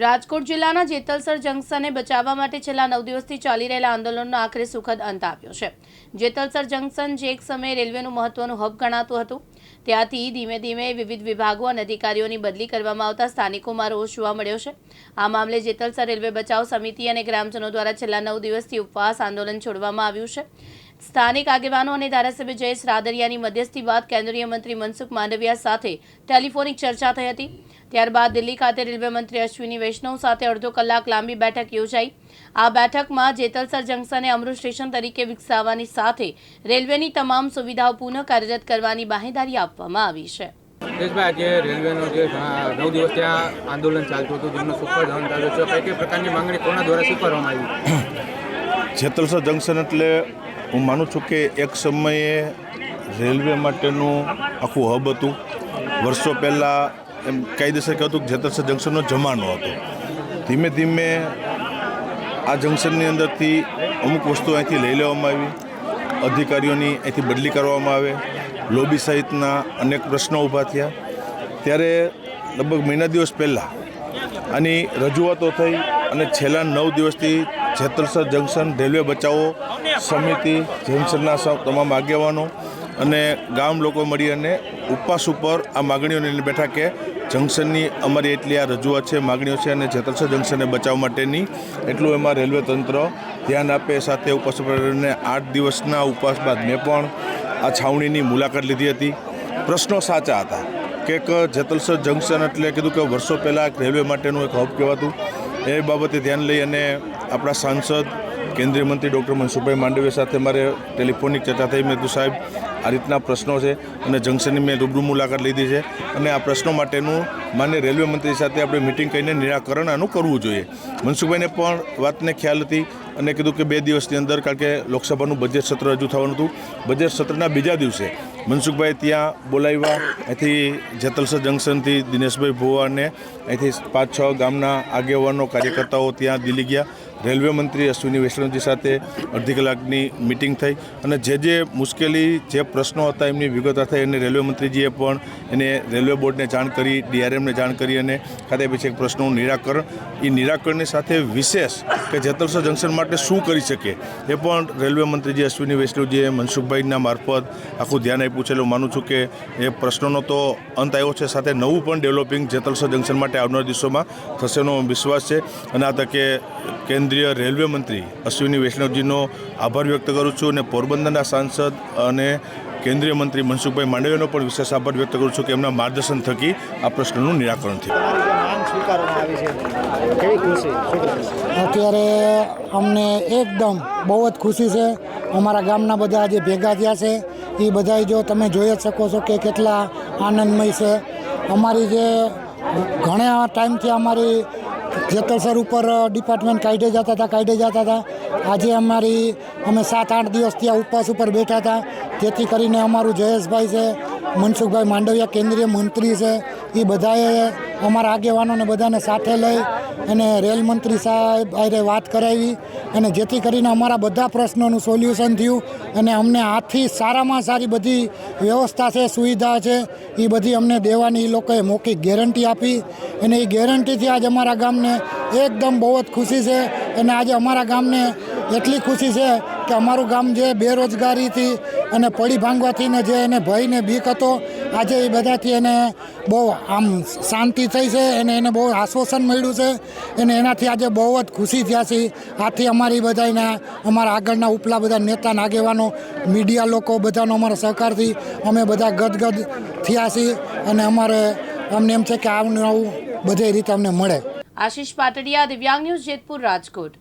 રાજકોટ જિલ્લાના જેતલસર જંકશનને બચાવવા માટે છેલ્લા નવ દિવસથી ચાલી રહેલા આંદોલનનો આખરે સુખદ અંત આવ્યો છે. જેતલસર જંકશન જે એક સમયે રેલવેનું મહત્વનું હબ ગણાતું હતું. ત્યાંથી ધીમે ધીમે વિવિધ વિભાગો અને અધિકારીઓની બદલી કરવામાં આવતા સ્થાનિકોમાં રોષ જોવા મળ્યો છે. આ મામલે જેતલસર રેલવે બચાવ સમિતિ અને ગ્રામજનો દ્વારા છેલ્લા નવ દિવસથી ઉપવાસ આંદોલન છોડવામાં આવ્યું છે. સ્થાનિક આગેવાનો અને ધારાસભ્ય જયેશ રાદરિયાની મધ્યસ્થી બાદ કેન્દ્રીય મંત્રી મનસુખ માંડવિયા સાથે ટેલિફોનિક ચર્ચા થઈ હતી. ત્યારબાદ દિલ્હી ખાતે રેલવે મંત્રી અશ્વિની વૈષ્ણવ સાથે અડધો કલાક લાંબી બેઠક યોજાઈ. આ બેઠકમાં જેતલસર જંકશને અમૃત સ્ટેશન તરીકે વિકસાવવાની સાથે રેલવેની તમામ સુવિધાઓ પુનઃ કાર્યરત કરવાની બાહેંધરી આપવામાં આવી છે. દેશભાઈ આજે રેલવેનો જે નવ દિવસ ત્યાં આંદોલન ચાલતું હતું જેમનું સુપર ધન આવ્યો છે. કઈ કઈ પ્રકારની માંગણી કોના દ્વારા સ્વીકારવામાં આવી? જેતલસર જંકશન એટલે હું માનું છું કે એક સમયે રેલવે માટેનું આખું હબ હતું. વર્ષો પહેલાં એમ કાયદેસર કહેતું કે જેતરસર જંકશનનો જમાનો હતો. ધીમે ધીમે આ જંકશનની અંદરથી અમુક વસ્તુ અહીંથી લઈ લેવામાં આવી. અધિકારીઓની અહીંથી બદલી કરવામાં આવે. લોબી સહિતના અનેક પ્રશ્નો ઊભા થયા. ત્યારે લગભગ મહિના દિવસ પહેલાં આની રજૂઆતો થઈ અને છેલ્લા નવ દિવસથી જેતલસર જંકશન, રેલવે બચાવો સમિતિ, જંકશનના સૌ તમામ આગેવાનો અને ગામ લોકો મળી અને ઉપવાસ ઉપર આ માગણીઓને બેઠા કે જંકશનની અમારી એટલી આ રજૂઆત છે, માગણીઓ છે અને જેતલસર જંકશનને બચાવવા માટેની એટલું એમાં રેલવે તંત્ર ધ્યાન આપે, સાથે ઉપવાસ ઉપર આઠ દિવસના ઉપવાસ બાદ મેં પણ આ છાવણીની મુલાકાત લીધી હતી. પ્રશ્નો સાચા હતા કે એક જેતલસર જંકશન એટલે કીધું કે વર્ષો પહેલાં રેલવે માટેનું એક હબ કહેવાતું, એ બાબતે ધ્યાન લઈ અને આપણા સાંસદ, કેન્દ્રીય મંત્રી ડૉક્ટર મનસુખભાઈ માંડવીયા સાથે મારે ટેલિફોનિક ચર્ચા થઈ. મેં કીધું સાહેબ, આ રીતના પ્રશ્નો છે અને જંકશનની મેં રૂબરૂ મુલાકાત લીધી છે અને આ પ્રશ્નો માટેનું માન્ય રેલવે મંત્રી સાથે આપણે મિટિંગ કરીને નિરાકરણ આનું કરવું જોઈએ. મનસુખભાઈને પણ વાતને ખ્યાલ હતી અને કીધું કે બે દિવસની અંદર, કારણ કે લોકસભાનું બજેટ સત્ર રજૂ થવાનું હતું. બજેટ સત્રના બીજા દિવસે મનસુખભાઈ ત્યાં બોલાવ્યા. અહીંથી જેતલસર જંકશનથી દિનેશભાઈ ભુવાને અહીંથી પાંચ છ ગામના આગેવાનો, કાર્યકર્તાઓ ત્યાં દિલ્હી ગયા. રેલવે મંત્રી અશ્વિની વૈષ્ણવજી સાથે અડધી કલાકની મિટિંગ થઈ અને જે જે મુશ્કેલી, જે પ્રશ્નો હતા એમની વિગત થઈ એને રેલવે મંત્રીજીએ પણ એને રેલવે બોર્ડને જાણ કરી, ડીઆરએમને જાણ કરી અને ખાતે પછી એક પ્રશ્નોનું નિરાકરણ. એ નિરાકરણની સાથે વિશેષ કે જેતલસર જંકશન માટે શું કરી શકે એ પણ રેલવે મંત્રીજી અશ્વિની વૈષ્ણવજીએ મનસુખભાઈના મારફત આખું ધ્યાન આપ્યું છે. એટલે માનું છું કે એ પ્રશ્નોનો તો અંત આવ્યો છે. સાથે નવું પણ ડેવલપિંગ જેતલસર જંકશન માટે આવનાર દિવસોમાં થશેનો વિશ્વાસ છે. અને આ તકે કેન્દ્રીય રેલવે મંત્રી અશ્વિની વૈષ્ણવજીનો આભાર વ્યક્ત કરું છું અને પોરબંદરના સાંસદ અને કેન્દ્રીય મંત્રી મનસુખભાઈ માંડવીયાનો પણ વિશેષ આભાર વ્યક્ત કરું છું કે એમના માર્ગદર્શન થકી આ પ્રશ્નનું નિરાકરણ થયું? અત્યારે અમને એકદમ બહુ જ ખુશી છે અમારા ગામના બધા જે ભેગા થયા છે, એ બધા જો તમે જોઈ જ શકો છો કે કેટલા આનંદમય છે અમારી જે ઘણા ટાઈમથી અમારી જેતલસર ઉપર ડિપાર્ટમેન્ટ કાઢે જતા હતા, કાઢે જતા હતા. આજે અમારી, અમે સાત આઠ દિવસ ત્યાં ઉપવાસ ઉપર બેઠા હતા. જેથી કરીને અમારું જયેશભાઈ છે, મનસુખભાઈ માંડવિયા કેન્દ્રીય મંત્રી છે, એ બધાએ અમારા આગેવાનોને બધાને સાથે લઈ અને રેલ મંત્રી સાહેબ આરે વાત કરાવી અને જેથી કરીને અમારા બધા પ્રશ્નોનું સોલ્યુશન થયું અને અમને આથી સારામાં સારી બધી વ્યવસ્થા છે, સુવિધા છે, એ બધી અમને દેવાની એ લોકોએ મોકી ગેરંટી આપી અને એ ગેરંટીથી આજ અમારા ગામને એકદમ બહુ જ ખુશી છે અને આજે અમારા ગામને એટલી ખુશી છે કે અમારું ગામ જે બેરોજગારીથી અને પડી ભાંગવાથી ને જે એને ભય ને બીક હતો, આજે એ બધાથી એને બહુ આમ શાંતિ થઈ છે અને એને બહુ આશ્વાસન મળ્યું છે અને એનાથી આજે બહુ જ ખુશી થયા છે. આથી અમારી બધાને અમારા આગળના ઉપલા બધા નેતા આગેવાનો મીડિયા લોકો બધાનો અમારા સહકારથી અમે બધા ગદગદ થયા છીએ અને અમારે અમને એમ છે કે આવું નવું બધે રીતે અમને મળે. આશીષ પાટડિયા, દિવ્યાંગ ન્યૂઝ જેતપુર રાજકોટ.